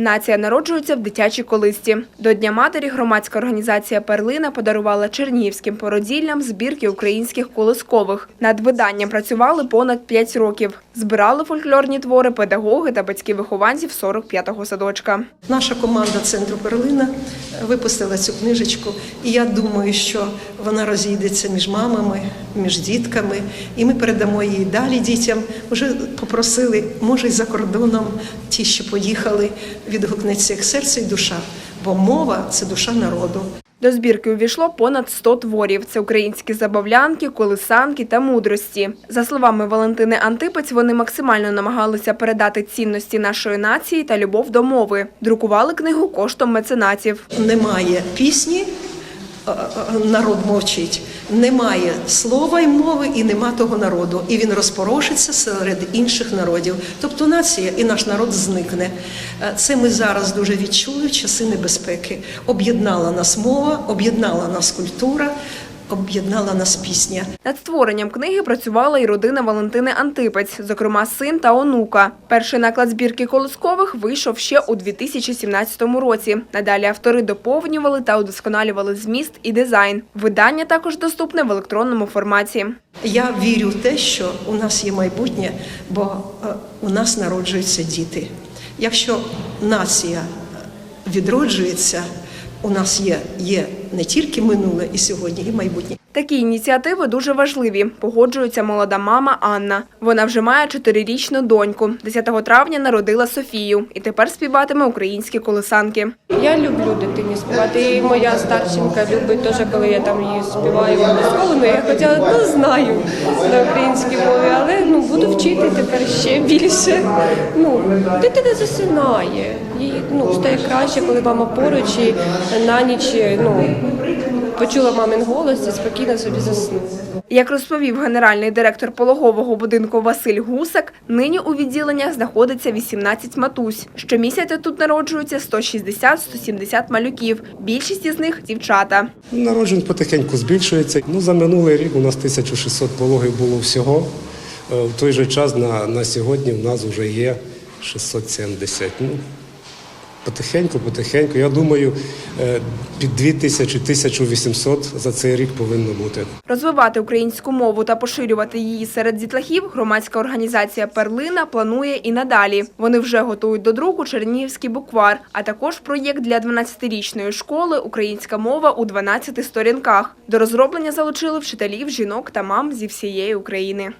Нація народжується в дитячій колисті. До Дня матері громадська організація Перлина подарувала чернігівським породіллям збірки українських колискових. Над виданням працювали понад 5 років. Збирали фольклорні твори педагоги та батьки вихованців 45-го садочка. Наша команда центру Перлина випустила цю книжечку, і я думаю, що вона розійдеться між мамами, між дітками, і ми передамо її далі дітям. Уже попросили, може, й за кордоном ті, що поїхали, відгукнеться їх серце і душа, бо мова це душа народу. До збірки увійшло понад 100 творів. Це українські забавлянки, колисанки та мудрості. За словами Валентини Антипець, вони максимально намагалися передати цінності нашої нації та любов до мови. Друкували книгу коштом меценатів. Немає пісні, народ мовчить. Немає слова й мови, і нема того народу. І він розпорошиться серед інших народів. Тобто нація і наш народ зникне. Е, Це ми зараз дуже відчули в часи небезпеки. Об'єднала нас мова, об'єднала нас культура, об'єднала нас пісня. Над створенням книги працювала і родина Валентини Антипець, зокрема син та онука. Перший наклад збірки колискових вийшов ще у 2017 році. Надалі автори доповнювали та удосконалювали зміст і дизайн. Видання також доступне в електронному форматі. Я вірю в те, що у нас є майбутнє, бо е, у нас народжуються діти. Якщо нація відроджується, у нас є, є не тільки минуле і сьогодні, і майбутнє. Такі ініціативи дуже важливі. Погоджується молода мама Анна. Вона вже має чотирирічну доньку. 10 травня народила Софію і тепер співатиме українські колисанки. Я люблю дитині співати. І моя старшенька любить теж, коли я там її співаю колисковими. Я хоча ну, знаю на українській мові, ну буду вчити тепер ще більше. Ну, дитина засинає. Їй ну, стає краще, коли мама поруч і на ніч ну, почула мамин голос і спокійно собі заснула. Як розповів генеральний директор пологового будинку Василь Гусак, нині у відділеннях знаходиться 18 матусь. Щомісяця тут народжується 160-170 малюків. Більшість із них дівчата. Народжень потихеньку збільшується. Ну, за минулий рік у нас 1600 пологів було всього. Е, В той же час на, на сьогодні в нас вже є 670. Ну, потихеньку, потихеньку. Я думаю, е, під 2000-1800 за цей рік повинно бути. Розвивати українську мову та поширювати її серед дітлахів громадська організація Перлина планує і надалі. Вони вже готують до друку Чернігівський буквар, а також проєкт для 12-річної школи Українська мова у 12 сторінках. До розроблення залучили вчителів, жінок та мам зі всієї України.